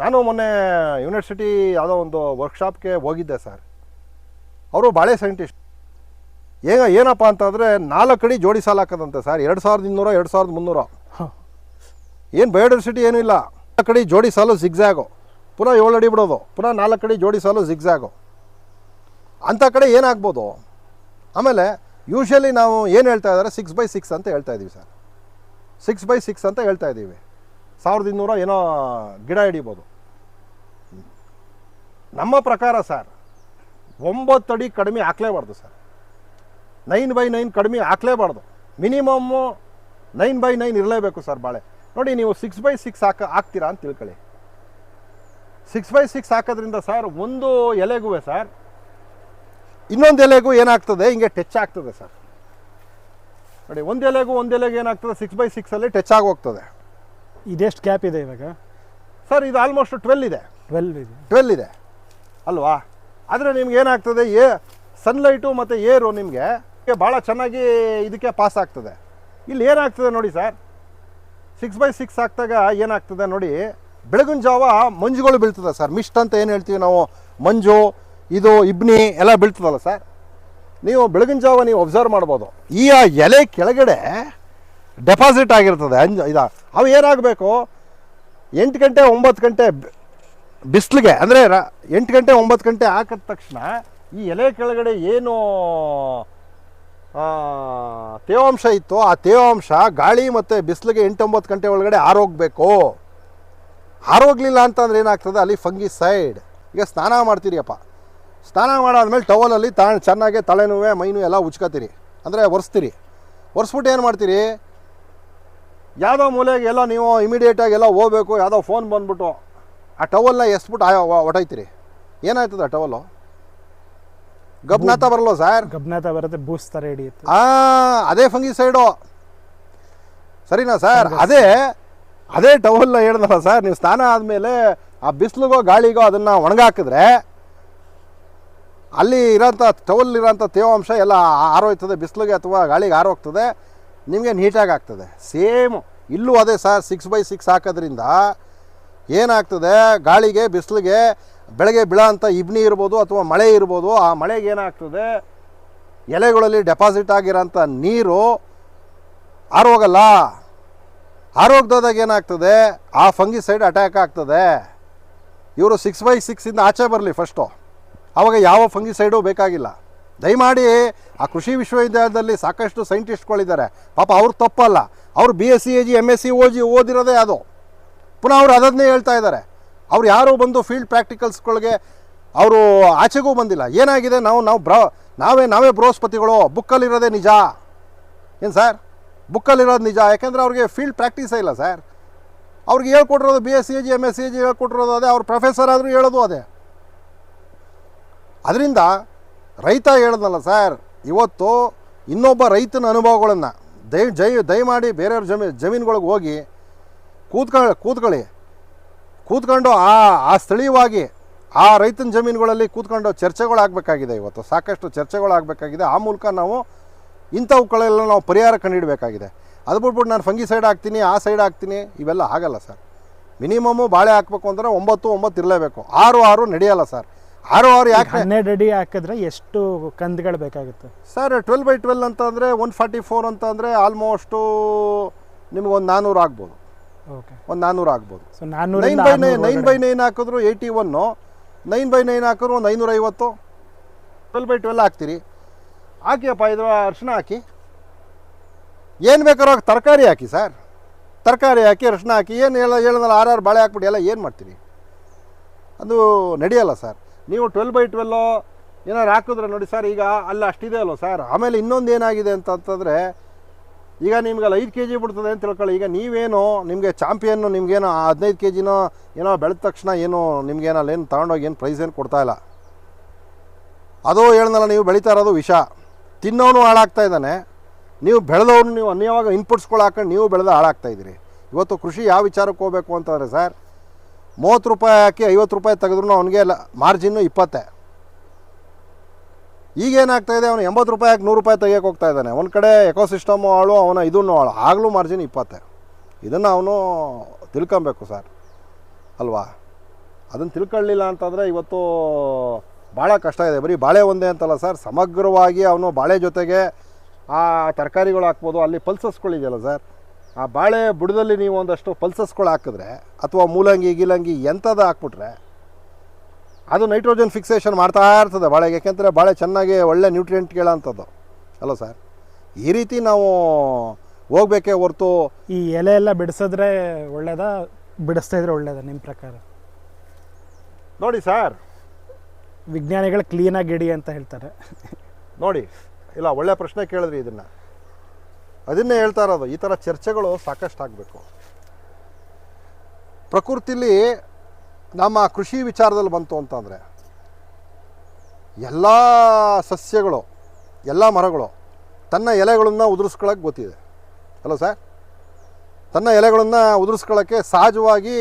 ನಾನು ಮೊನ್ನೆ ಯೂನಿವರ್ಸಿಟಿ ಯಾವುದೋ ಒಂದು ವರ್ಕ್ಶಾಪ್ಗೆ ಹೋಗಿದ್ದೆ ಸರ್. ಅವರು ಬಾಳೆ ಸೈಂಟಿಸ್ಟ್ ಏನ ಏನಪ್ಪ ಅಂತಂದರೆ ನಾಲ್ಕು ಅಡಿ ಜೋಡಿ ಸಾಲ ಹಾಕದಂತೆ ಸರ್. ಎರಡು ಸಾವಿರದ ಇನ್ನೂರ ಎರಡು ಸಾವಿರದ ಮುನ್ನೂರ. ಏನು ಬಯೋಡೈವರ್ಸಿಟಿ ಏನೂ ಇಲ್ಲ. ನಾಲ್ಕು ಅಡಿ ಜೋಡಿ ಸಾಲು ಜಿಗ್ಜಾಗು ಪುನಃ ಏಳು ಅಡಿ ಬಿಡೋದು. ಪುನಃ ನಾಲ್ಕು ಅಡಿ ಜೋಡಿ ಸಾಲು ಜಿಗ್ಜಾಗು ಅಂಥ ಕಡೆ ಏನಾಗ್ಬೋದು ಆಮೇಲೆ ಯೂಶ್ವಲಿ ನಾವು ಏನು ಹೇಳ್ತಾ ಇದ್ದಾರೆ? ಸಿಕ್ಸ್ ಬೈ ಸಿಕ್ಸ್ ಅಂತ ಹೇಳ್ತಾ ಇದ್ದೀವಿ ಸರ್. ಸಿಕ್ಸ್ ಬೈ ಸಿಕ್ಸ್ ಅಂತ ಹೇಳ್ತಾ ಇದ್ದೀವಿ ಸಾವಿರದ ಇನ್ನೂರ ಏನೋ ಗಿಡ ಹಿಡಿಬೋದು. ನಮ್ಮ ಪ್ರಕಾರ ಸರ್, ಒಂಬತ್ತು ಅಡಿ ಕಡಿಮೆ ಹಾಕ್ಲೇಬಾರ್ದು ಸರ್. ನೈನ್ ಬೈ ನೈನ್ ಕಡಿಮೆ ಹಾಕ್ಲೇಬಾರ್ದು. ಮಿನಿಮಮ್ಮು ನೈನ್ ಬೈ ನೈನ್ ಇರಲೇಬೇಕು ಸರ್ ಬಾಳೆ. ನೋಡಿ ನೀವು ಸಿಕ್ಸ್ ಬೈ ಸಿಕ್ಸ್ ಹಾಕ, ಹಾಕ್ತೀರಾ ಅಂತ ತಿಳ್ಕೊಳ್ಳಿ. ಸಿಕ್ಸ್ ಬೈ ಸಿಕ್ಸ್ ಹಾಕೋದ್ರಿಂದ ಸರ್ ಒಂದು ಎಲೆಗೂ ಸರ್, ಇನ್ನೊಂದು ಎಲೆಗೂ ಏನಾಗ್ತದೆ? ಹಿಂಗೆ ಟಚ್ ಆಗ್ತದೆ ಸರ್. ನೋಡಿ, ಒಂದು ಎಲೆಗೂ ಒಂದು ಎಲೆಗೂ ಏನಾಗ್ತದೆ? ಸಿಕ್ಸ್ ಬೈ ಸಿಕ್ಸಲ್ಲಿ ಟಚ್ ಆಗಿ ಹೋಗ್ತದೆ ಇದೆಷ್ಟು ಗ್ಯಾಪ್ ಇದೆ ಇವಾಗ? ಸರ್ ಇದು ಆಲ್ಮೋಸ್ಟ್ ಟ್ವೆಲ್ ಇದೆ. ಟ್ವೆಲ್ ಇದೆ. ಟ್ವೆಲ್ ಇದೆ. ಅಲ್ವಾ? ಆದರೆ ನಿಮ್ಗೆ ಏನಾಗ್ತದೆ ಏ ಸನ್ಲೈಟು ಮತ್ತು ಏರು ನಿಮಗೆ ಭಾಳ ಚೆನ್ನಾಗಿ ಇದಕ್ಕೆ ಪಾಸ್ ಆಗ್ತದೆ. ಇಲ್ಲಿ ಏನಾಗ್ತದೆ ನೋಡಿ ಸರ್ ಸಿಕ್ಸ್ ಬೈ ಸಿಕ್ಸ್ ಹಾಕ್ದಾಗ ಏನಾಗ್ತದೆ ನೋಡಿ ಬೆಳಗಿನ ಜಾವ ಮಂಜುಗಳು ಬೀಳ್ತದೆ ಸರ್ ಮಿಸ್ಟ್ ಅಂತ ಏನು ಹೇಳ್ತೀವಿ ನಾವು? ಮಂಜು ಇದು ಇಬ್ನಿ ಎಲ್ಲ ಬೀಳ್ತದಲ್ಲ ಸರ್ ನೀವು ಬೆಳಗಿನ ಜಾವ ನೀವು ಒಬ್ಸರ್ವ್ ಮಾಡ್ಬೋದು. ಈ ಆ ಎಲೆ ಕೆಳಗಡೆ ಡೆಪಾಸಿಟ್ ಆಗಿರ್ತದೆ. ಅಂಜ, ಇದ, ಅವು ಏನಾಗಬೇಕು? ಎಂಟು ಗಂಟೆ, ಒಂಬತ್ತು ಗಂಟೆ ಬಿಸಿಲಿಗೆ, ಅಂದರೆ ಎಂಟು ಗಂಟೆ, ಒಂಬತ್ತು ಗಂಟೆ ಹಾಕಿದ ತಕ್ಷಣ ಈ ಎಲೆ ಕೆಳಗಡೆ ಏನು ತೇವಾಂಶ ಇತ್ತು, ಆ ತೇವಾಂಶ ಗಾಳಿ ಮತ್ತು ಬಿಸಿಲಿಗೆ ಎಂಟೊಂಬತ್ತು ಗಂಟೆ ಒಳಗಡೆ ಆರೋಗಬೇಕು. ಆರೋಗ್ಲಿಲ್ಲ ಅಂತಂದ್ರೆ ಏನಾಗ್ತದೆ? ಅಲ್ಲಿ ಫಂಗಿ ಸೈಡ್ ಈಗ ಸ್ನಾನ ಮಾಡ್ತೀರಿಯಪ್ಪ. ಸ್ನಾನ ಮಾಡಾದ್ಮೇಲೆ ಟವಲಲ್ಲಿ ತಾ, ಚೆನ್ನಾಗೆ ತಲೆನೋವೆ ಮೈನು ಎಲ್ಲ ಉಚ್ಕೋತೀರಿ ಅಂದರೆ ಒರೆಸ್ತೀರಿ. ಒರೆಸ್ಬಿಟ್ಟು ಏನು ಮಾಡ್ತೀರಿ? ಯಾವುದೋ ಮೂಲೆಗೆ ಎಲ್ಲ ನೀವು ಇಮಿಡಿಯೇಟಾಗಿ ಎಲ್ಲ ಹೋಗ್ಬೇಕು ಯಾವುದೋ ಫೋನ್ ಬಂದ್ಬಿಟ್ಟು ಆ ಟವಲ್ನ ಎಸ್ಬಿಟ್ಟು ಆಯೋ ಹೊಟ್ಟೈತಿರಿ ಏನಾಯ್ತದ ಆ ಟವಲ್ಲು ಗಬ್ನಾಥ ಬರಲ್ಲ ಸರ್? ಗಬ್ನಾಥ ಬರುತ್ತೆ ಬೂಸ್ ಥರ ಹಿಡಿಯುತ್ತೆ. ಹಾಂ ಅದೇ ಫಂಗಿ ಸೈಡು ಸರಿನಾ ಸರ್? ಅದೇ ಅದೇ ಟವಲ್ನ ಹೇಳ್ದಲ್ಲ ಸರ್ ನೀವು ಸ್ನಾನ ಆದಮೇಲೆ ಆ ಬಿಸಿಲಿಗೋ ಗಾಳಿಗೋ ಅದನ್ನು ಒಣಗಾಕಿದ್ರೆ ಅಲ್ಲಿ ಇರೋಂಥ ಟವಲ್ ಇರೋಂಥ ತೇವಾಂಶ ಎಲ್ಲ ಆರೋಯ್ತದೆ ಬಿಸಿಲಿಗೆ ಅಥವಾ ಗಾಳಿಗೆ ಆರೋಗ್ತದೆ. ನಿಮಗೆ ನೀಟಾಗಿ ಆಗ್ತದೆ ಸೇಮ್, ಇಲ್ಲೂ ಅದೇ ಸರ್ ಸಿಕ್ಸ್ ಬೈ ಸಿಕ್ಸ್ ಹಾಕೋದ್ರಿಂದ ಏನಾಗ್ತದೆ, ಗಾಳಿಗೆ, ಬಿಸಿಲಿಗೆ, ಬೆಳಗ್ಗೆ ಬೀಳೋಂಥ ಇಬ್ನಿ ಇರ್ಬೋದು ಅಥವಾ ಮಳೆ ಇರ್ಬೋದು, ಆ ಮಳೆಗೆ ಏನಾಗ್ತದೆ, ಎಲೆಗಳಲ್ಲಿ ಡೆಪಾಸಿಟ್ ಆಗಿರೋಂಥ ನೀರು ಆರೋಗಲ್ಲ. ಆರೋಗ್ಯದಾಗ ಏನಾಗ್ತದೆ, ಆ ಫಂಗಿ ಸೈಡ್ ಅಟ್ಯಾಕ್ ಆಗ್ತದೆ. ಇವರು ಸಿಕ್ಸ್ ಬೈ ಸಿಕ್ಸಿಂದ ಆಚೆ ಬರಲಿ ಫಸ್ಟು ಆವಾಗ ಯಾವ ಫಂಗಿ ಸೈಡು ಬೇಕಾಗಿಲ್ಲ. ದಯಮಾಡಿ ಆ ಕೃಷಿ ವಿಶ್ವವಿದ್ಯಾಲಯದಲ್ಲಿ ಸಾಕಷ್ಟು ಸೈಂಟಿಸ್ಟ್ಗಳಿದ್ದಾರೆ. ಪಾಪ ಅವ್ರು ತಪ್ಪಲ್ಲ. ಅವ್ರು B S C A G M S C ಓಜಿ ಓದಿರೋದೇ ಅದು. ಪುನಃ ಅವ್ರು ಅದನ್ನೇ ಹೇಳ್ತಾ ಇದ್ದಾರೆ. ಅವ್ರು ಯಾರೂ ಬಂದು ಫೀಲ್ಡ್ ಪ್ರಾಕ್ಟಿಕಲ್ಸ್ಗಳಿಗೆ ಅವರು ಆಚೆಗೂ ಬಂದಿಲ್ಲ. ಏನಾಗಿದೆ? ನಾವು ನಾವು ಬ್ರ, ನಾವೇ ನಾವೇ ಬೃಹಸ್ಪತಿಗಳು. ಬುಕ್ಕಲ್ಲಿರೋದೆ ನಿಜ. ಏನು ಸರ್? ಬುಕ್ಕಲ್ಲಿರೋದು ನಿಜ. ಯಾಕೆಂದರೆ ಅವ್ರಿಗೆ ಫೀಲ್ಡ್ ಪ್ರಾಕ್ಟೀಸೇ ಇಲ್ಲ ಸರ್. ಅವ್ರಿಗೆ ಹೇಳ್ಕೊಟ್ಟಿರೋದು B S C A G M S C A G ಹೇಳ್ಕೊಟ್ಟಿರೋದು ಅದೇ. ಅವ್ರ ಪ್ರೊಫೆಸರ್ ಆದರೂ ಹೇಳೋದು ಅದೇ. ಅದರಿಂದ ರೈತ ಹೇಳ್ದಲ್ಲ ಸರ್, ಇವತ್ತು ಇನ್ನೊಬ್ಬ ರೈತನ ಅನುಭವಗಳನ್ನು ದಯ, ಜೈ, ದಯಮಾಡಿ ಬೇರೆಯವ್ರ ಜಮೀ, ಜಮೀನುಗಳಿಗೆ ಹೋಗಿ ಕೂತ್ಕೊಳ್ಳಿ ಕೂತ್ಕೊಳ್ಳಿ. ಕೂತ್ಕೊಂಡು ಆ ಆ ಸ್ಥಳೀಯವಾಗಿ ಆ ರೈತನ ಜಮೀನುಗಳಲ್ಲಿ ಕೂತ್ಕೊಂಡು ಚರ್ಚೆಗಳಾಗಬೇಕಾಗಿದೆ ಇವತ್ತು. ಸಾಕಷ್ಟು ಚರ್ಚೆಗಳಾಗಬೇಕಾಗಿದೆ. ಆ ಮೂಲಕ ನಾವು ಇಂಥವುಗಳೆಲ್ಲ ನಾವು ಪರಿಹಾರ ಕಂಡುಹಿಡಬೇಕಾಗಿದೆ. ಅದು ಬಿಟ್ಬಿಟ್ಟು ನಾನು ಫಂಗಿ ಸೈಡ್ ಹಾಕ್ತೀನಿ, ಆ ಸೈಡ್ ಹಾಕ್ತೀನಿ, ಇವೆಲ್ಲ ಆಗಲ್ಲ ಸರ್. ಮಿನಿಮಮ್ಮು ಬಾಳೆ ಹಾಕ್ಬೇಕು ಅಂದರೆ ಒಂಬತ್ತು ಒಂಬತ್ತು ಇರಲೇಬೇಕು. ಆರು ಆರು ನಡೆಯಲ್ಲ ಸರ್. ಆರು ಆರು ಯಾಕೆ ಹನ್ನೆರಡು ಅಡಿ ಹಾಕಿದ್ರೆ ಎಷ್ಟು ಕಂದ್ಗಳು ಬೇಕಾಗುತ್ತೆ? ಸರ್ ಟ್ವೆಲ್ ಬೈ ಟ್ವೆಲ್ ಅಂತ ಅಂದರೆ ಒನ್ ಫಾರ್ಟಿ ಫೋರ್ ಅಂತ ಅಂದರೆ ಆಲ್ಮೋಸ್ಟು ನಿಮ್ಗೆ ಒಂದು ನಾನ್ನೂರು ಆಗ್ಬೋದು. ಓಕೆ ಒಂದು ನಾನ್ನೂರು ಆಗ್ಬೋದು. So nine ನಾನ್ನೂರಿಂದ by nine nine by nine ಹಾಕಿದ್ರು eighty one nine by nine ಹಾಕಿದ್ರು ಒಂದು ಐನೂರೈವತ್ತು. ಟ್ವೆಲ್ ಬೈ ಟ್ವೆಲ್ ಹಾಕ್ತೀರಿ. ಹಾಕಿಯಪ್ಪ ಇದು ಅರ್ಶಿನ ಹಾಕಿ. ಏನು ಬೇಕಾದ್ರೂ ತರಕಾರಿ ಹಾಕಿ ಸರ್. ತರಕಾರಿ ಹಾಕಿ ಅರ್ಶನ ಹಾಕಿ ಏನು ಹೇಳ ಹೇಳಿದ್ನಲ್ಲ ಆರು ಬಾಳೆ ಹಾಕ್ಬಿಟ್ಟು ಎಲ್ಲ ಏನು ಮಾಡ್ತೀರಿ? ಅದು ನಡೆಯಲ್ಲ ಸರ್. ನೀವು ಟ್ವೆಲ್ ಬೈ ಟ್ವೆಲ್ಲೋ ಏನಾರು ಹಾಕಿದ್ರೆ ನೋಡಿ ಸರ್ ಈಗ ಅಲ್ಲಿ ಅಷ್ಟಿದೆ ಅಲ್ವ ಸರ್ ಆಮೇಲೆ ಇನ್ನೊಂದು ಏನಾಗಿದೆ ಅಂತಂತಂದರೆ ಈಗ ನಿಮ್ಗೆ ಅಲ್ಲಿ ಐದು ಕೆ ಜಿ ಬಿಡ್ತದೆ ಅಂತ ತಿಳ್ಕೊಳ್ಳಿ. ಈಗ ನೀವೇನು ನಿಮಗೆ ಚಾಂಪಿಯನ್ನು ನಿಮಗೇನೋ ಹದಿನೈದು ಕೆ ಜಿನೋ ಏನೋ ಬೆಳೆದ ತಕ್ಷಣ ಏನು ನಿಮ್ಗೇನು ಏನು ತಗೊಂಡೋಗಿ ಏನು ಪ್ರೈಸ್ ಏನು ಕೊಡ್ತಾ ಇಲ್ಲ. ಅದು ಹೇಳ್ದಲ್ಲ, ನೀವು ಬೆಳೀತಾ ಇರೋದು ವಿಷ. ತಿನ್ನೋನು ಹಾಳಾಗ್ತಾ ಇದ್ದಾನೆ. ನೀವು ಬೆಳೆದವ್ರು ನೀವು ಅನ್ಯವಾಗ ಇನ್ಪುಟ್ಸ್ಗಳು ಹಾಕೊಂಡು ನೀವು ಬೆಳೆದ ಹಾಳಾಗ್ತಾ ಇದ್ದೀರಿ. ಇವತ್ತು ಕೃಷಿ ಯಾವ ವಿಚಾರಕ್ಕೆ ಹೋಗ್ಬೇಕು ಅಂತಂದರೆ ಸರ್ ಮೂವತ್ತು ರೂಪಾಯಿ ಹಾಕಿ ಐವತ್ತು ರೂಪಾಯಿ ತೆಗೆದ್ರು ಅವನಿಗೆ ಮಾರ್ಜಿನ್ನು ಇಪ್ಪತ್ತೆ. ಈಗ ಏನಾಗ್ತಾ ಇದೆ, ಅವನು ಎಂಬತ್ತು ರೂಪಾಯಿ ಹಾಕಿ ನೂರು ರೂಪಾಯಿ ತೆಗಿಯೋಕೆ ಹೋಗ್ತಾ ಇದ್ದಾನೆ. ಒಂದು ಕಡೆ ಎಕೋಸಿಸ್ಟಮು ಆಳು, ಅವನ ಇದನ್ನು ಆಳು. ಆಗಲೂ ಮಾರ್ಜಿನ್ ಇಪ್ಪತ್ತೆ. ಇದನ್ನು ಅವನು ತಿಳ್ಕೊಬೇಕು ಸರ್ ಅಲ್ವಾ? ಅದನ್ನು ತಿಳ್ಕೊಳ್ಳಿಲ್ಲ ಅಂತಂದರೆ ಇವತ್ತು ಭಾಳ ಕಷ್ಟ ಇದೆ. ಬರೀ ಬಾಳೆ ಒಂದೇ ಅಂತಲ್ಲ ಸರ್ ಸಮಗ್ರವಾಗಿ ಅವನು ಬಾಳೆ ಜೊತೆಗೆ ಆ ತರಕಾರಿಗಳು ಹಾಕ್ಬೋದು. ಅಲ್ಲಿ ಪಲ್ಸಸ್ಗಳಿದೆಯಲ್ಲ ಸರ್ ಆ ಬಾಳೆ ಬುಡದಲ್ಲಿ ನೀವು ಒಂದಷ್ಟು ಪಲ್ಸಸ್ಗಳು ಹಾಕಿದ್ರೆ ಅಥವಾ ಮೂಲಂಗಿ ಗಿಲಂಗಿ ಎಂಥದ್ದು ಹಾಕ್ಬಿಟ್ರೆ ಅದು ನೈಟ್ರೋಜನ್ ಫಿಕ್ಸೇಷನ್ ಮಾಡ್ತಾ ಇರ್ತದೆ ಬಾಳೆಗೆ. ಯಾಕೆಂದರೆ ಬಾಳೆ ಚೆನ್ನಾಗಿ ಒಳ್ಳೆ ನ್ಯೂಟ್ರಿಯೆಂಟ್ಗಳಂಥದ್ದು ಅಲ್ಲ ಸರ್ ಈ ರೀತಿ ನಾವು ಹೋಗ್ಬೇಕೇ ಹೊರತು ಈ ಎಲೆ ಎಲ್ಲ ಬಿಡಿಸಿದ್ರೆ ಒಳ್ಳೇದಾ? ಬಿಡಿಸ್ತಾ ಇದ್ರೆ ಒಳ್ಳೇದಾ ನಿಮ್ಮ ಪ್ರಕಾರ? ನೋಡಿ ಸರ್ ವಿಜ್ಞಾನಿಗಳು ಕ್ಲೀನಾಗಿ ಇಡಿ ಅಂತ ಹೇಳ್ತಾರೆ. ನೋಡಿ ಇಲ್ಲ ಒಳ್ಳೆ ಪ್ರಶ್ನೆ ಕೇಳಿದ್ರಿ ಇದನ್ನು. ಅದನ್ನೇ ಹೇಳ್ತಾ ಇರೋದು, ಈ ಥರ ಚರ್ಚೆಗಳು ಸಾಕಷ್ಟು ಆಗಬೇಕು ಪ್ರಕೃತಿಲಿ ನಮ್ಮ ಕೃಷಿ ವಿಚಾರದಲ್ಲಿ ಬಂತು ಅಂತಂದರೆ, ಎಲ್ಲ ಸಸ್ಯಗಳು, ಎಲ್ಲ ಮರಗಳು ತನ್ನ ಎಲೆಗಳನ್ನು ಉದುರಿಸ್ಕೊಳ್ಳೋಕೆ ಗೊತ್ತಿದೆ. ಅಲ್ಲ ಸರ್? ತನ್ನ ಎಲೆಗಳನ್ನು ಉದುರಿಸ್ಕೊಳ್ಳೋಕ್ಕೆ ಸಹಜವಾಗಿ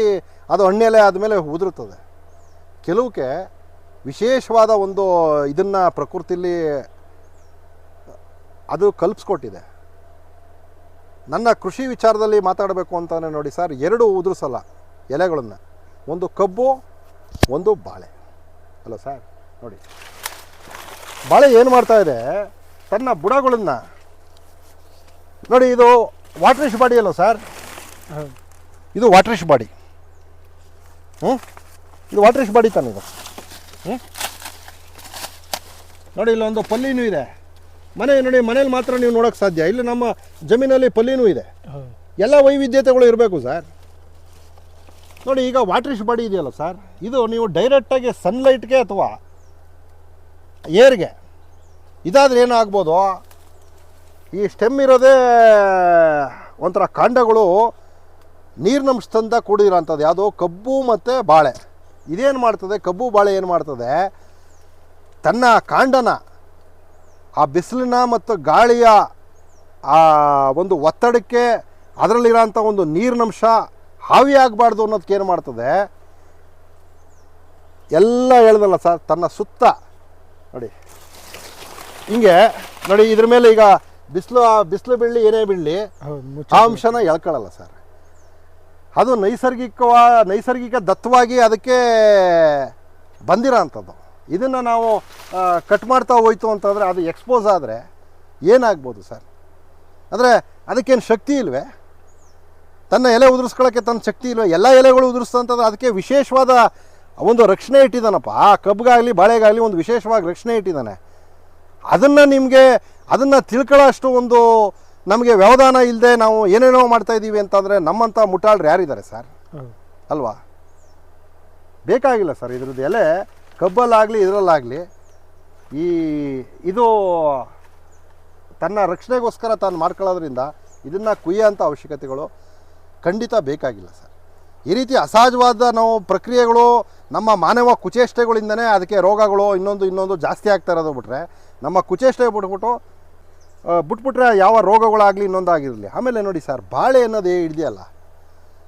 ಅದು ಹಣ್ಣೆಲೆ ಆದಮೇಲೆ ಉದುರುತ್ತದೆ ಕೆಲವಕ್ಕೆ ವಿಶೇಷವಾದ ಒಂದು ಇದನ್ನು ಪ್ರಕೃತಿಲಿ ಅದು ಕಲ್ಪಿಸ್ಕೊಟ್ಟಿದೆ. ನನ್ನ ಕೃಷಿ ವಿಚಾರದಲ್ಲಿ ಮಾತಾಡಬೇಕು ಅಂತಾನೆ ನೋಡಿ ಸರ್, ಎರಡು ಉದುರಿಸಲ್ಲ ಎಲೆಗಳನ್ನು. ಒಂದು ಕಬ್ಬು, ಒಂದು ಬಾಳೆ. ಅಲ್ಲ ಸರ್, ನೋಡಿ. ಬಾಳೆ ಏನು ಮಾಡ್ತಾ ಇದೆ? ತನ್ನ ಬುಡಗಳನ್ನು. ನೋಡಿ, ಇದು ವಾಟ್ರಿಶ್ ಬಾಡಿ ಅಲ್ಲ ಸರ್? ಇದು ವಾಟ್ರಿಶ್ ಬಾಡಿ. ಹ್ಞೂ ಇದು ವಾಟ್ರಿಶ್ ಬಾಡಿ ತಾನಿದು ಹ್ಞೂ ನೋಡಿ, ಇಲ್ಲೊಂದು ಪಲ್ಲಿನೂ ಇದೆ. ಮನೆ ನೋಡಿ ಮನೇಲಿ ಮಾತ್ರ ನೀವು ನೋಡೋಕ್ಕೆ ಸಾಧ್ಯ. ಇಲ್ಲಿ ನಮ್ಮ ಜಮೀನಲ್ಲಿ ಪಲ್ಲಿನೂ ಇದೆ. ಎಲ್ಲ ವೈವಿಧ್ಯತೆಗಳು ಇರಬೇಕು ಸರ್. ನೋಡಿ ಈಗ ವಾಟ್ರಿಶ್ ಬಾಡಿ ಇದೆಯಲ್ಲ ಸರ್? ಇದು ನೀವು ಡೈರೆಕ್ಟಾಗಿ ಸನ್ಲೈಟ್ಗೆ ಅಥವಾ ಏರ್ಗೆ ಇದಾದರೆ ಏನಾಗ್ಬೋದು ಈ ಸ್ಟೆಮ್ ಇರೋದೇ ಒಂಥರ ಕಾಂಡಗಳು ನೀರಿನಂಶದಿಂದ ಕೂಡಿರೋಂಥದ್ದು. ಯಾವುದೋ ಕಬ್ಬು ಮತ್ತು ಬಾಳೆ. ಇದೇನು ಮಾಡ್ತದೆ? ಕಬ್ಬು ಬಾಳೆ ಏನು ಮಾಡ್ತದೆ? ತನ್ನ ಕಾಂಡನ ಆ ಬಿಸಿಲಿನ ಮತ್ತು ಗಾಳಿಯ ಆ ಒಂದು ಒತ್ತಡಕ್ಕೆ ಅದರಲ್ಲಿರೋಂಥ ಒಂದು ನೀರಿನಂಶ ಹಾವಿ ಆಗಬಾರ್ದು ಅನ್ನೋದಕ್ಕೆ ಏನು ಮಾಡ್ತದೆ? ಎಲ್ಲ ಹೇಳ್ದಲ್ಲ ಸರ್ ತನ್ನ ಸುತ್ತ. ನೋಡಿ. ಹಿಂಗೆ ನೋಡಿ ಇದ್ರ ಮೇಲೆ ಈಗ ಬಿಸಿಲು ಬಿಸಿಲು ಬೀಳಲಿ ಏನೇ ಬೀಳಲಿ ಆ ಅಂಶನ ಎಳ್ಕೊಳ್ಳಲ್ಲ ಸರ್. ಅದು ನೈಸರ್ಗಿಕವ ನೈಸರ್ಗಿಕ ದತ್ತವಾಗಿ ಅದಕ್ಕೆ ಬಂದಿರೋ ಅಂಥದ್ದು ಇದನ್ನು ನಾವು ಕಟ್ ಮಾಡ್ತಾ ಹೋಯ್ತು ಅಂತಂದರೆ ಅದು ಎಕ್ಸ್ಪೋಸ್ ಆದರೆ ಏನಾಗ್ಬೋದು ಸರ್? ಅಂದರೆ ಅದಕ್ಕೇನು ಶಕ್ತಿ ಇಲ್ವೇ? ತನ್ನ ಎಲೆ ಉದುರಿಸ್ಕೊಳ್ಳೋಕ್ಕೆ ತನ್ನ ಶಕ್ತಿ ಇಲ್ವೇ? ಎಲ್ಲ ಎಲೆಗಳು ಉದುರಿಸ್ತಂತಂದ್ರೆ ಅದಕ್ಕೆ ವಿಶೇಷವಾದ ಒಂದು ರಕ್ಷಣೆ ಇಟ್ಟಿದ್ದಾನಪ್ಪ. ಆ ಕಬ್ಬಿಗಾಗಲಿ ಬಾಳೆಗಾಗಲಿ ಒಂದು ವಿಶೇಷವಾಗಿ ರಕ್ಷಣೆ ಇಟ್ಟಿದ್ದಾನೆ. ಅದನ್ನು ನಿಮಗೆ ಅದನ್ನು ತಿಳ್ಕೊಳ್ಳೋ ಅಷ್ಟು ಒಂದು ನಮಗೆ ವ್ಯವಧಾನ ಇಲ್ಲದೆ ನಾವು ಏನೇನೋ ಮಾಡ್ತಾ ಇದ್ದೀವಿ ಅಂತಂದರೆ ನಮ್ಮಂಥ ಮುಟ್ಟಾಳ್ರು ಯಾರಿದ್ದಾರೆ ಸರ್? ಅಲ್ವಾ? ಬೇಕಾಗಿಲ್ಲ ಸರ್ ಇದ್ರದ್ದು ಎಲೆ. ಕಬ್ಬಲ್ಲಾಗಲಿ, ಇದರಲ್ಲಾಗಲಿ, ಈ, ಇದು ತನ್ನ ರಕ್ಷಣೆಗೋಸ್ಕರ ತಾನು ಮಾಡ್ಕೊಳ್ಳೋದ್ರಿಂದ ಇದನ್ನು ಕುಯ್ಯೋಂಥ ಅವಶ್ಯಕತೆಗಳು ಖಂಡಿತ ಬೇಕಾಗಿಲ್ಲ ಸರ್. ಈ ರೀತಿ ಅಸಹಜವಾದ ನಾವು ಪ್ರಕ್ರಿಯೆಗಳು, ನಮ್ಮ ಮಾನವ ಕುಚೇಷ್ಟೆಗಳಿಂದನೇ ಅದಕ್ಕೆ ರೋಗಗಳು ಇನ್ನೊಂದು ಇನ್ನೊಂದು ಜಾಸ್ತಿ ಆಗ್ತಾ ಇರೋದು ಬಿಟ್ರೆ, ನಮ್ಮ ಕುಚೇಷ್ಟೆ ಬಿಟ್ಬಿಟ್ಟು ಬಿಟ್ಬಿಟ್ರೆ ಯಾವ ರೋಗಗಳಾಗಲಿ ಇನ್ನೊಂದಾಗಿರಲಿ ಆಮೇಲೆ ನೋಡಿ ಸರ್, ಬಾಳೆ ಅನ್ನೋದು ಹಿಡಿದೆಯಲ್ಲ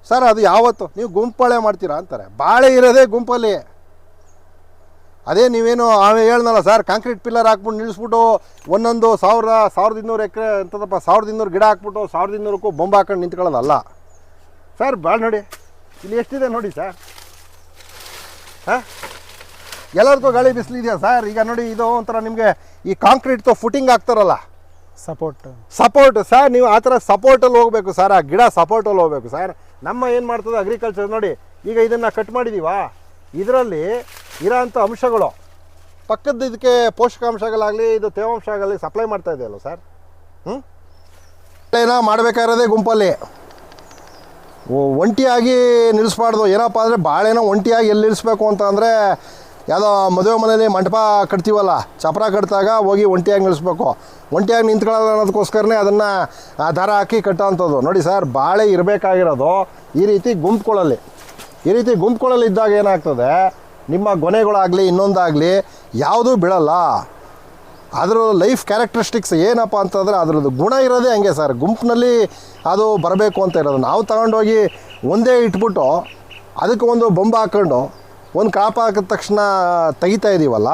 ಸರ್, ಅದು ಯಾವತ್ತು? ನೀವು ಗುಂಪಾಳೆ ಮಾಡ್ತೀರಾ ಅಂತಾರೆ. ಬಾಳೆ ಇರೋದೇ ಗುಂಪಲ್ಲಿ. ಅದೇ ನೀವೇನು ಆಮೇಲೆ ಹೇಳ್ನಲ್ಲ ಸರ್ ಕಾಂಕ್ರೀಟ್ ಪಿಲ್ಲರ್ ಹಾಕ್ಬಿಟ್ಟು ನಿಲ್ಲಿಸ್ಬಿಟ್ಟು ಒಂದೊಂದು ಸಾವಿರ ಸಾವಿರದ ಇನ್ನೂರು ಎಕರೆ ಅಂತದಪ್ಪ ಸಾವಿರದ ಇನ್ನೂರು ಗಿಡ ಹಾಕ್ಬಿಟ್ಟು ಸಾವಿರದ ಇನ್ನೂರಕ್ಕೂ ಬೊಂಬ್ ಹಾಕೊಂಡು ನಿಂತ್ಕೊಳ್ಳೋದಲ್ಲ ಸರ್ ಭಾಳ ನೋಡಿ. ಇಲ್ಲಿ ಎಷ್ಟಿದೆ ನೋಡಿ ಸರ್. ಹಾಂ? ಎಲ್ಲರಿಗೂ ಗಾಳಿ ಬಿಸಿಲಿದೆಯಾ ಸರ್? ಈಗ ನೋಡಿ ಇದು ಒಂಥರ ನಿಮಗೆ ಈ ಕಾಂಕ್ರೀಟ್ದು ಫುಟಿಂಗ್ ಹಾಕ್ತಾರಲ್ಲ. ಸಪೋರ್ಟ್ ಸಪೋರ್ಟ್ ಸರ್ ನೀವು ಆ ಥರ ಸಪೋರ್ಟಲ್ಲಿ ಹೋಗಬೇಕು ಸರ್ ಆ ಗಿಡ ಸಪೋರ್ಟಲ್ಲಿ ಹೋಗಬೇಕು ಸರ್. ನಮ್ಮ ಏನು ಮಾಡ್ತದೆ ಅಗ್ರಿಕಲ್ಚರ್ ನೋಡಿ ಈಗ ಇದನ್ನು ಕಟ್ ಮಾಡಿದ್ದೀವಾ ಇದರಲ್ಲಿ ಇರೋಂಥ ಅಂಶಗಳು. ಪಕ್ಕದ ಇದಕ್ಕೆ ಪೋಷಕಾಂಶಗಳಾಗಲಿ, ಇದು ತೇವಾಂಶ ಆಗಲಿ ಸಪ್ಲೈ ಮಾಡ್ತಾ ಇದೆಯಲ್ಲ ಸರ್? ಹ್ಞೂ ಮಾಡಬೇಕಾಗಿರೋದೇ ಗುಂಪಲ್ಲಿ. ಒಂಟಿಯಾಗಿ ನಿಲ್ಲಿಸ್ಬಾರ್ದು. ಏನಪ್ಪ ಅಂದರೆ ಬಾಳೆನ ಒಂಟಿಯಾಗಿ ಎಲ್ಲಿ ನಿಲ್ಲಿಸ್ಬೇಕು ಅಂತ ಅಂದರೆ ಯಾವುದೋ ಮದುವೆ ಮನೇಲಿ ಮಂಟಪ ಕಟ್ತೀವಲ್ಲ, ಚಪ್ರ ಕಟ್ಟಿದಾಗ ಹೋಗಿ ಒಂಟಿಯಾಗಿ ನಿಲ್ಲಿಸ್ಬೇಕು. ಒಂಟಿಯಾಗಿ ನಿಂತ್ಕೊಳ್ಳಲ್ಲ ಅನ್ನೋದಕ್ಕೋಸ್ಕರನೇ ಅದನ್ನು ದಾರ ಹಾಕಿ ಕಟ್ಟೋವಂಥದ್ದು ನೋಡಿ ಸರ್, ಬಾಳೆ ಇರಬೇಕಾಗಿರೋದು ಈ ರೀತಿ ಗುಂಪುಗಳಲ್ಲಿ. ಈ ರೀತಿ ಗುಂಪುಗಳಲ್ಲಿ ಇದ್ದಾಗ ಏನಾಗ್ತದೆ ನಿಮ್ಮ ಗೊನೆಗಳಾಗಲಿ, ಇನ್ನೊಂದಾಗಲಿ ಯಾವುದೂ ಬಿಡಲ್ಲ ಅದರ ಲೈಫ್ ಕ್ಯಾರೆಕ್ಟರಿಸ್ಟಿಕ್ಸ್ ಏನಪ್ಪ ಅಂತಂದರೆ ಅದರದ್ದು ಗುಣ ಇರೋದೇ ಹಂಗೆ ಸರ್ ಗುಂಪಿನಲ್ಲಿ ಅದು ಬರಬೇಕು ಅಂತ ಇರೋದು. ನಾವು ತಗೊಂಡೋಗಿ ಒಂದೇ ಇಟ್ಬಿಟ್ಟು ಅದಕ್ಕೆ ಒಂದು ಬೊಂಬ ಹಾಕ್ಕೊಂಡು ಒಂದು ಕಾಪ ಹಾಕಿದ ತಕ್ಷಣ ತೆಗಿತಾ ಇದ್ದೀವಲ್ಲ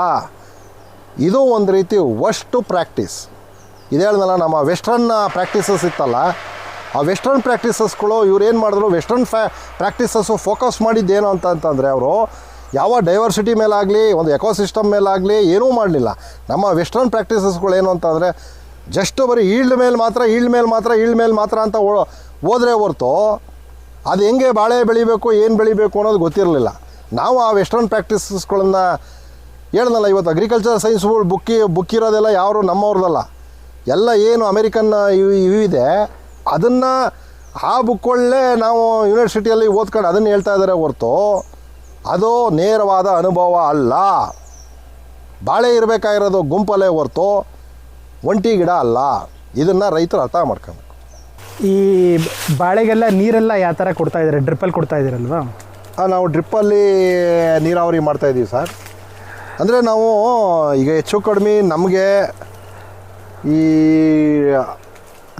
ಇದು ಒಂದು ರೀತಿ ವಷ್ಟು ಪ್ರಾಕ್ಟೀಸ್ ಇದು ಹೇಳ್ದಲ್ಲ, ನಮ್ಮ ವೆಸ್ಟ್ರನ್ನ ಪ್ರಾಕ್ಟೀಸಸ್ ಇತ್ತಲ್ಲ, ಆ ವೆಸ್ಟರ್ನ್ ಪ್ರಾಕ್ಟೀಸಸ್ಗಳು ಇವ್ರು ಏನು ಮಾಡಿದ್ರು ವೆಸ್ಟರ್ನ್ ಫ್ಯಾ ಪ್ರಾಕ್ಟೀಸಸ್ಸು ಫೋಕಸ್ ಮಾಡಿದ್ದೇನು ಅಂತ ಅಂತಂದರೆ ಅವರು ಯಾವ ಡೈವರ್ಸಿಟಿ ಮೇಲಾಗಲಿ, ಒಂದು ಎಕೋಸಿಸ್ಟಮ್ ಮೇಲಾಗಲಿ, ಏನೂ ಮಾಡಲಿಲ್ಲ. ನಮ್ಮ ವೆಸ್ಟರ್ನ್ ಪ್ರಾಕ್ಟೀಸಸ್ಗಳು ಏನು ಅಂತಂದರೆ ಜಸ್ಟ್ ಬರೀ ಈಲ್ಡ್ ಮೇಲೆ ಮಾತ್ರ ಈಲ್ಡ್ ಮೇಲೆ ಮಾತ್ರ ಈಲ್ಡ್ ಮೇಲೆ ಮಾತ್ರ ಅಂತ ಹೋದ್ರೆ ಹೊರ್ತು ಅದು ಹೆಂಗೆ ಬಾಳೆ ಬೆಳಿಬೇಕು, ಏನು ಬೆಳಿಬೇಕು ಅನ್ನೋದು ಗೊತ್ತಿರಲಿಲ್ಲ. ನಾವು ಆ ವೆಸ್ಟರ್ನ್ ಪ್ರಾಕ್ಟೀಸಸ್ಗಳನ್ನು ಹೇಳ್ದಲ್ಲ, ಇವತ್ತು ಅಗ್ರಿಕಲ್ಚರ್ ಸೈನ್ಸ್ ಬುಕ್ಕಿ ಬುಕ್ ಇರೋದೆಲ್ಲ ಯಾರು ನಮ್ಮವ್ರದಲ್ಲ. ಎಲ್ಲ ಏನು ಅಮೇರಿಕನ್ ಇವು ಇವಿದೆ ಅದನ್ನು ಆ ಬುಕ್ಕೊಳ್ಳೆ ನಾವು ಯೂನಿವರ್ಸಿಟಿಯಲ್ಲಿ ಓದ್ಕೊಂಡು ಅದನ್ನು ಹೇಳ್ತಾ ಇದ್ದಾರೆ ಹೊರ್ತು ಅದು ನೇರವಾದ ಅನುಭವ ಅಲ್ಲ. ಬಾಳೆ ಇರಬೇಕಾಗಿರೋದು ಗುಂಪಲ್ಲೇ ಹೊರ್ತು ಒಂಟಿ ಗಿಡ ಅಲ್ಲ. ಇದನ್ನು ರೈತರು ಅರ್ಥ ಮಾಡ್ಕೊಬೇಕು. ಈ ಬಾಳೆಗೆಲ್ಲ ನೀರೆಲ್ಲ ಯಾವ ಥರ ಕೊಡ್ತಾ ಇದ್ದಾರೆ? ಡ್ರಿಪ್ಪಲ್ಲಿ ಕೊಡ್ತಾ ಇದ್ದೀರಲ್ವಾ? ನಾವು ಡ್ರಿಪ್ಪಲ್ಲಿ ನೀರಾವರಿ ಮಾಡ್ತಾಯಿದ್ದೀವಿ ಸರ್. ಅಂದರೆ ನಾವು ಈಗ ಹೆಚ್ಚು ಕಡಿಮೆ ನಮಗೆ ಈ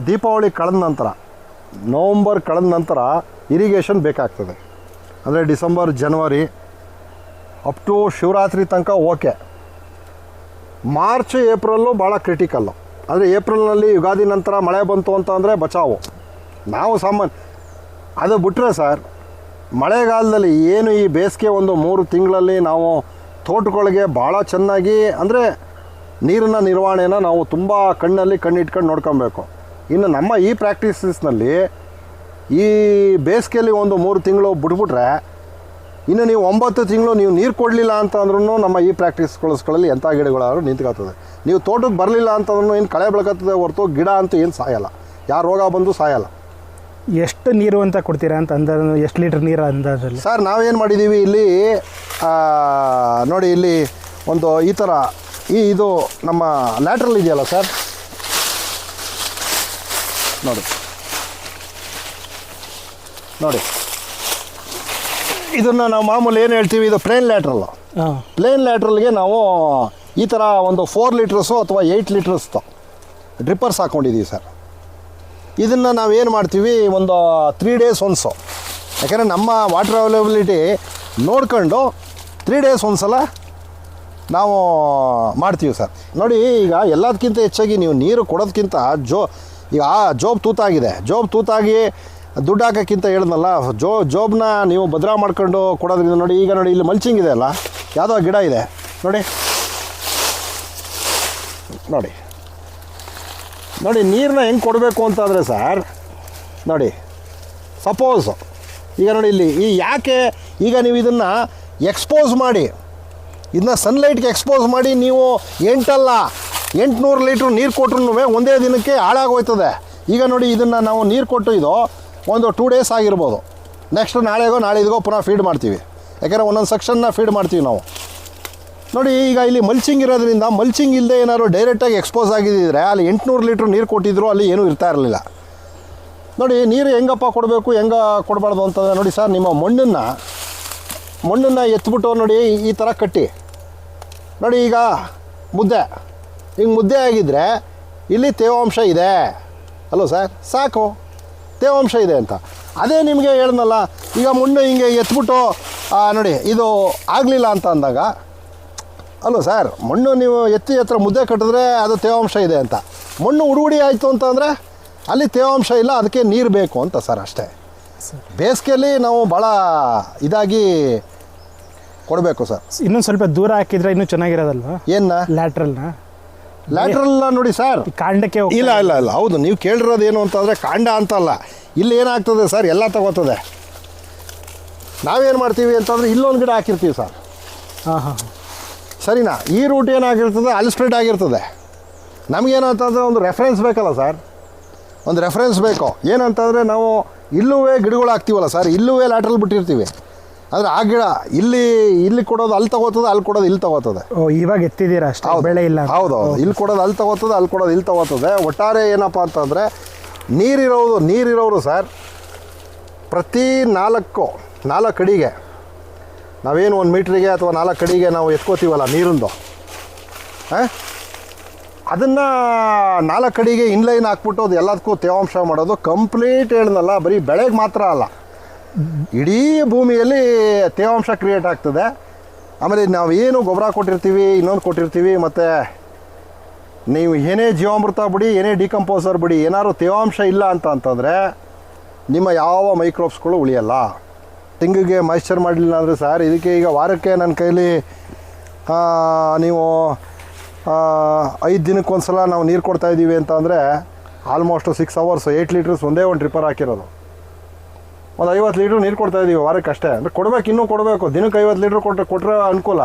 ದೀಪಾವಳಿ ಕಳೆದ ನಂತರ ನವಂಬರ್ ಕಳೆದ ನಂತರ ಇರಿಗೇಷನ್ ಬೇಕಾಗ್ತದೆ. ಅಂದರೆ ಡಿಸೆಂಬರ್, ಜನವರಿ ಅಪ್ ಟು ಶಿವರಾತ್ರಿ ತನಕ ಓಕೆ ಮಾರ್ಚ್, ಏಪ್ರಿಲ್ಲು ಭಾಳ ಕ್ರಿಟಿಕಲ್ಲು ಅಂದರೆ ಏಪ್ರಿಲ್ನಲ್ಲಿ ಯುಗಾದಿ ನಂತರ ಮಳೆ ಬಂತು ಅಂತ ಅಂದರೆ ಬಚಾವು. ನಾವು ಸಾಮಾನ್ಯ, ಅದು ಬಿಟ್ಟರೆ ಸರ್, ಮಳೆಗಾಲದಲ್ಲಿ ಏನು ಈ ಬೇಸಿಗೆ ಒಂದು ಮೂರು ತಿಂಗಳಲ್ಲಿ ನಾವು ತೋಟಗಳಿಗೆ ಭಾಳ ಚೆನ್ನಾಗಿ ಅಂದರೆ ನೀರಿನ ನಿರ್ವಹಣೆನ ನಾವು ತುಂಬ ಕಣ್ಣಲ್ಲಿ ಕಣ್ಣಿಟ್ಕೊಂಡು ನೋಡ್ಕೊಬೇಕು. ಇನ್ನು ನಮ್ಮ ಈ ಪ್ರಾಕ್ಟೀಸಸ್ನಲ್ಲಿ ಈ ಬೇಸಿಗೆಯಲ್ಲಿ ಒಂದು ಮೂರು ತಿಂಗಳು ಬಿಟ್ಬಿಟ್ರೆ ಇನ್ನು ನೀವು ಒಂಬತ್ತು ತಿಂಗಳು ನೀವು ನೀರು ಕೊಡಲಿಲ್ಲ ಅಂತ ಅಂದ್ರೂ ನಮ್ಮ ಈ ಪ್ರಾಕ್ಟೀಸ್ಗಳಲ್ಲಿ ಎಂಥ ಗಿಡಗಳಾದ್ರೂ ನಿಂತ್ಕೊಳ್ತದೆ. ನೀವು ತೋಟಕ್ಕೆ ಬರಲಿಲ್ಲ ಅಂತಂದ್ರೂ ಏನು ಕಳೆ ಬೆಳಕತ್ತದೆ ಹೊರತು ಗಿಡ ಅಂತೂ ಏನು ಸಾಯಲ್ಲ. ಯಾರು ರೋಗ ಬಂದು ಸಾಯಲ್ಲ. ಎಷ್ಟು ನೀರು ಅಂತ ಕೊಡ್ತೀರಾ ಅಂತ ಅಂದಾಜು ಎಷ್ಟು ಲೀಟ್ರ್ ನೀರು ಅಂದಾಜಲ್ಲಿ? ಸರ್ ನಾವೇನು ಮಾಡಿದ್ದೀವಿ ಇಲ್ಲಿ ನೋಡಿ ಇಲ್ಲಿ ಒಂದು ಈ ಥರ ಈ ಇದು ನಮ್ಮ ಲ್ಯಾಟ್ರಲ್ ಇದೆಯಲ್ಲ ಸರ್? ನೋಡಿ. ನೋಡಿ. ಇದನ್ನು ನಾವು ಮಾಮೂಲಿ ಏನು ಹೇಳ್ತೀವಿ ಇದು ಪ್ಲೇನ್ ಲ್ಯಾಟ್ರಲ್ಲು ಹಾಂ. ಪ್ಲೇನ್ ಲ್ಯಾಟ್ರಲ್ಗೆ ನಾವು ಈ ಥರ ಒಂದು ಫೋರ್ ಲೀಟ್ರಸ್ಸು ಅಥವಾ ಏಯ್ಟ್ ಲೀಟ್ರಸ್ದು ಡ್ರಿಪ್ಪರ್ಸ್ ಹಾಕ್ಕೊಂಡಿದ್ದೀವಿ ಸರ್ ಇದನ್ನು ಏನು ಮಾಡ್ತೀವಿ ಒಂದು ತ್ರೀ ಡೇಸ್ ಒನ್ಸು ಯಾಕೆಂದರೆ ನಮ್ಮ ವಾಟರ್ ಅವೈಲಬಿಲಿಟಿ ನೋಡ್ಕೊಂಡು ತ್ರೀ ಡೇಸ್ ಒಂದ್ಸಲ ನಾವು ಮಾಡ್ತೀವಿ ಸರ್ ನೋಡಿ ಈಗ ಎಲ್ಲದಕ್ಕಿಂತ ಹೆಚ್ಚಾಗಿ ನೀವು ನೀರು ಕೊಡೋದಕ್ಕಿಂತ ಜೋ ಈಗ ಆ ಜೋಬ್ ತೂತಾಗಿದೆ. ಜೋಬ್ ತೂತಾಗಿ ದುಡ್ಡು ಹಾಕೋಕ್ಕಿಂತ ಹೇಳ್ದಲ್ಲ ಜೋ, ಜೋಬ್ನ ನೀವು ಭದ್ರಾ ಮಾಡ್ಕೊಂಡು ಕೊಡೋದ್ರಿಂದ ನೋಡಿ, ಈಗ ನೋಡಿ ಇಲ್ಲಿ ಮಲ್ಚಿಂಗ್ ಇದೆ ಅಲ್ಲ, ಯಾವುದೋ ಗಿಡ ಇದೆ. ನೋಡಿ. ನೋಡಿ. ನೋಡಿ ನೀರನ್ನ ಹೆಂಗೆ ಕೊಡಬೇಕು ಅಂತಂದರೆ ಸರ್, ನೋಡಿ. ಸಪೋಸ್ ಈಗ ನೋಡಿ ಇಲ್ಲಿ, ಈ ಯಾಕೆ ಈಗ ನೀವು ಇದನ್ನು ಎಕ್ಸ್ಪೋಸ್ ಮಾಡಿ, ಇದನ್ನ ಸನ್ಲೈಟ್ಗೆ ಎಕ್ಸ್ಪೋಸ್ ಮಾಡಿ ನೀವು ಎಂಟಲ್ಲ, ಎಂಟುನೂರು ಲೀಟ್ರ್ ನೀರು ಕೊಟ್ರು ಒಂದೇ ದಿನಕ್ಕೆ ಹಾಳಾಗೋಯ್ತದೆ. ಈಗ ನೋಡಿ ಇದನ್ನು ನಾವು ನೀರು ಕೊಟ್ಟು ಇದು ಒಂದು ಟೂ ಡೇಸ್ ಆಗಿರ್ಬೋದು. ನೆಕ್ಸ್ಟ್ ನಾಳೆಗೋ, ನಾಳಿದ್ಗೋ ಪುನಃ ಫೀಡ್ ಮಾಡ್ತೀವಿ. ಯಾಕೆಂದರೆ ಒಂದೊಂದು ಸೆಕ್ಷನ್ನ ಫೀಡ್ ಮಾಡ್ತೀವಿ ನಾವು. ನೋಡಿ, ಈಗ ಇಲ್ಲಿ ಮಲ್ಚಿಂಗ್ ಇರೋದ್ರಿಂದ ಮಲ್ಚಿಂಗ್ ಇಲ್ಲದೆ ಏನಾದ್ರು ಡೈರೆಕ್ಟಾಗಿ ಎಕ್ಸ್ಪೋಸ್ ಆಗಿದ್ದರೆ ಅಲ್ಲಿ ಎಂಟುನೂರು ಲೀಟ್ರ್ ನೀರು ಕೊಟ್ಟಿದ್ರು, ಅಲ್ಲಿ ಏನೂ ಇರ್ತಾ ಇರಲಿಲ್ಲ. ನೋಡಿ, ನೀರು ಹೆಂಗಪ್ಪ ಕೊಡಬೇಕು, ಹೆಂಗೆ ಕೊಡಬಾರ್ದು ಅಂತಂದರೆ ನೋಡಿ ಸರ್, ನಿಮ್ಮ ಮಣ್ಣನ್ನು ಮಣ್ಣನ್ನು ಎತ್ಬಿಟ್ಟು ನೋಡಿ ಈ ಥರ ಕಟ್ಟಿ. ನೋಡಿ, ಈಗ ಮುದ್ದೆ. ಹಿಂಗೆ ಮುದ್ದೆ ಆಗಿದ್ದರೆ ಇಲ್ಲಿ ತೇವಾಂಶ ಇದೆ. ಅಲ್ಲೋ ಸರ್, ಸಾಕು. ತೇವಾಂಶ ಇದೆ ಅಂತ. ಅದೇ ನಿಮಗೆ ಹೇಳ್ದಲ್ಲ ಈಗ ಮಣ್ಣು ಹಿಂಗೆ ಎತ್ಬಿಟ್ಟು ನೋಡಿ ಇದು ಆಗಲಿಲ್ಲ ಅಂತ ಅಂದಾಗ ಅಲ್ಲೋ ಸರ್ ಮಣ್ಣು ನೀವು ಎತ್ತಿ ಹತ್ರ ಮುದ್ದೆ ಕಟ್ಟಿದ್ರೆ ಅದು ತೇವಾಂಶ ಇದೆ ಅಂತ. ಮಣ್ಣು ಉಡುಗುಡಿ ಆಯಿತು ಅಂತಂದರೆ ಅಲ್ಲಿ ತೇವಾಂಶ ಇಲ್ಲ ಅದಕ್ಕೆ ನೀರು ಬೇಕು ಅಂತ ಸರ್ ಅಷ್ಟೇ. ಬೇಸಿಗೆಯಲ್ಲಿ ನಾವು ಭಾಳ ಇದಾಗಿ ಕೊಡಬೇಕು ಸರ್. ಇನ್ನೊಂದು ಸ್ವಲ್ಪ ದೂರ ಹಾಕಿದ್ರೆ ಇನ್ನೂ ಚೆನ್ನಾಗಿರೋದಲ್ವಾ? ಏನು ಲ್ಯಾಟ್ರಲ್ನ ಲ್ಯಾಟ್ರಲ್ ನೋಡಿ ಸರ್ ಕಾಂಡಕ್ಕೆ ಇಲ್ಲ ಇಲ್ಲ ಇಲ್ಲ. ಹೌದು ನೀವು ಕೇಳಿರೋದು ಏನು ಅಂತಂದರೆ ಕಾಂಡ ಅಂತಲ್ಲ ಇಲ್ಲಿ ಏನಾಗ್ತದೆ ಸರ್ ಎಲ್ಲ ತಗೋತದೆ. ನಾವೇನು ಮಾಡ್ತೀವಿ ಅಂತಂದರೆ ಇಲ್ಲೊಂದು ಗಿಡ ಹಾಕಿರ್ತೀವಿ ಸರ್ ಹಾಂ ಹಾಂ ಸರಿನಾ? ಈ ರೂಟ್ ಏನಾಗಿರ್ತದೆ ಅಲ್ಲಿ ಸ್ಪ್ರೆಡ್ ಆಗಿರ್ತದೆ. ನಮಗೇನಂತಂದರೆ ಒಂದು ರೆಫರೆನ್ಸ್ ಬೇಕಲ್ಲ ಸರ್ ಒಂದು ರೆಫರೆನ್ಸ್ ಬೇಕು. ಏನಂತಂದರೆ ನಾವು ಇಲ್ಲೂ ಗಿಡಗಳು ಹಾಕ್ತೀವಲ್ಲ ಸರ್ ಇಲ್ಲೂ ಲ್ಯಾಟ್ರಲ್ ಬಿಟ್ಟಿರ್ತೀವಿ. ಅಂದರೆ ಆ ಗಿಡ ಇಲ್ಲಿ ಇಲ್ಲಿ ಕೊಡೋದು ಅಲ್ಲಿ ತಗೋತದೆ ಅಲ್ಲಿ ಕೊಡೋದು ಇಲ್ಲಿ ತಗೋತದೆ. ಓ ಇವಾಗ ಎತ್ತಿದ್ದೀರಾ ಅಷ್ಟೇ? ಬೆಳೆ ಇಲ್ಲ. ಹೌದು ಹೌದು. ಇಲ್ಲಿ ಕೊಡೋದು ಅಲ್ಲಿ ತಗೋತದೆ ಅಲ್ಲಿ ಕೊಡೋದು ಇಲ್ಲಿ ತಗೋತದೆ. ಒಟ್ಟಾರೆ ಏನಪ್ಪ ಅಂತಂದರೆ ನೀರಿರೋದು ನೀರಿರೋರು ಸರ್ ಪ್ರತಿ ನಾಲ್ಕು ನಾಲ್ಕು ಅಡಿಗೆ ನಾವೇನು ಒಂದು ಮೀಟ್ರಿಗೆ ಅಥವಾ ನಾಲ್ಕು ಅಡಿಗೆ ನಾವು ಎತ್ಕೋತೀವಲ್ಲ ನೀರಿಂದು? ಅದನ್ನು ನಾಲ್ಕು ಅಡಿಗೆ ಇನ್ಲೈನ್ ಹಾಕ್ಬಿಟ್ಟು ಅದು ಎಲ್ಲದಕ್ಕೂ ತೇವಾಂಶ ಮಾಡೋದು ಕಂಪ್ಲೀಟ್ ಹೇಳ್ದಲ್ಲ ಬರೀ ಬೆಳೆಗೆ ಮಾತ್ರ ಅಲ್ಲ. ಇಡೀ ಭೂಮಿಯಲ್ಲಿ ತೇವಾಂಶ ಕ್ರಿಯೇಟ್ ಆಗ್ತದೆ. ಆಮೇಲೆ ನಾವು ಏನು ಗೊಬ್ಬರ ಕೊಟ್ಟಿರ್ತೀವಿ, ಇನ್ನೊಂದು ಕೊಟ್ಟಿರ್ತೀವಿ, ಮತ್ತು ನೀವು ಏನೇ ಜೀವಾಮೃತ ಬಿಡಿ, ಏನೇ ಡಿಕಂಪೋಸರ್ ಬಿಡಿ, ಏನಾದ್ರು ತೇವಾಂಶ ಇಲ್ಲ ಅಂತ ಅಂತಂದರೆ ನಿಮ್ಮ ಯಾವ ಮೈಕ್ರೋಬ್ಸ್ಗಳು ಉಳಿಯಲ್ಲ. ತೆಂಗಿಗೆ ಮಾಯಿಶ್ಚರ್ ಮಾಡಲಿಲ್ಲ ಅಂದರೆ ಸರ್, ಇದಕ್ಕೆ ಈಗ ವಾರಕ್ಕೆ ನನ್ನ ಕೈಲಿ ನೀವು ಐದು ದಿನಕ್ಕೆ ಒಂದು ಸಲ ನಾವು ನೀರು ಕೊಡ್ತಾ ಇದ್ದೀವಿ ಅಂತ ಅಂದರೆ almost six hours eight litres ಒಂದೇ ಒಂದು ಟ್ರಿಪ್ಪರ್ ಹಾಕಿರೋದು. ಒಂದು ಐವತ್ತು ಲೀಟ್ರ್ ನೀರು ಕೊಡ್ತಾ ಇದ್ದೀವಿ ವಾರಕ್ಕೆ ಅಷ್ಟೇ. ಅಂದರೆ ಕೊಡಬೇಕು ಇನ್ನೂ ಕೊಡಬೇಕು. ದಿನಕ್ಕೆ ಐವತ್ತು ಲೀಟ್ರ್ ಕೊಟ್ಟರೆ ಕೊಟ್ಟರೆ ಅನುಕೂಲ.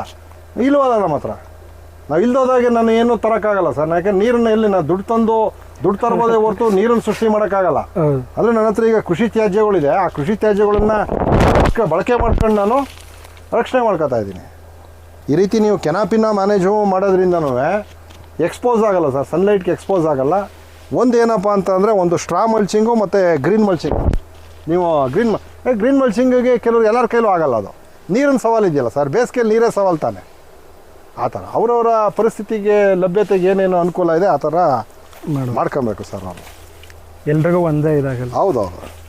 ಇಲ್ವಲ್ಲ ನಮ್ಮ ಹತ್ರ. ನಾವು ಇಲ್ದೋದಾಗೆ ನಾನು ಏನೂ ತರೋಕ್ಕಾಗಲ್ಲ ಸರ್. ಯಾಕೆ ನೀರನ್ನು ಎಲ್ಲಿ ನಾನು ದುಡ್ಡು ತಂದು ದುಡ್ಡು ತರ್ಬೋದೇ ಹೊರತು ನೀರನ್ನು ಸೃಷ್ಟಿ ಮಾಡೋಕ್ಕಾಗಲ್ಲ. ಅಂದರೆ ನನ್ನ ಹತ್ರ ಈಗ ಕೃಷಿ ತ್ಯಾಜ್ಯಗಳಿದೆ. ಆ ಕೃಷಿ ತ್ಯಾಜ್ಯಗಳನ್ನ ಬಳಕೆ- ಬಳಕೆ ಮಾಡ್ಕೊಂಡು ನಾನು ರಕ್ಷಣೆ ಮಾಡ್ಕೊತಾ ಇದ್ದೀನಿ. ಈ ರೀತಿ ನೀವು ಕೆನಾಪಿನ ಮ್ಯಾನೇಜು ಮಾಡೋದ್ರಿಂದನೂ ಎಕ್ಸ್ಪೋಸ್ ಆಗಲ್ಲ ಸರ್. ಸನ್ಲೈಟ್ಗೆ ಎಕ್ಸ್ಪೋಸ್ ಆಗಲ್ಲ. ಒಂದು ಏನಪ್ಪ ಅಂತಂದರೆ ಒಂದು ಸ್ಟ್ರಾ ಮಲ್ಚಿಂಗು ಮತ್ತು ಗ್ರೀನ್ ಮಲ್ಚಿಂಗ್. ನೀವು ಗ್ರೀನ್ ಗ್ರೀನ್ ಮಲ್ಚಿಂಗಿಗೆ ಕೆಲವರು ಎಲ್ಲರ ಕೈಲೂ ಆಗಲ್ಲ ಅದು. ನೀರಿನ ಸವಾಲು ಇದೆಯಲ್ಲ ಸರ್ ಬೇಸಿಗೆಯಲ್ಲಿ ನೀರೇ ಸವಾಲು ತಾನೆ. ಆ ಥರ. ಅವರವರ ಪರಿಸ್ಥಿತಿಗೆ ಲಭ್ಯತೆಗೆ ಏನೇನು ಅನುಕೂಲ ಇದೆ ಆ ಥರ ಮಾಡ್ಕೊಬೇಕು ಸರ್ ನಾವು ಎಲ್ರಿಗೂ ಒಂದೇ ಇದಾಗಲ್ಲ. ಹೌದೌದು.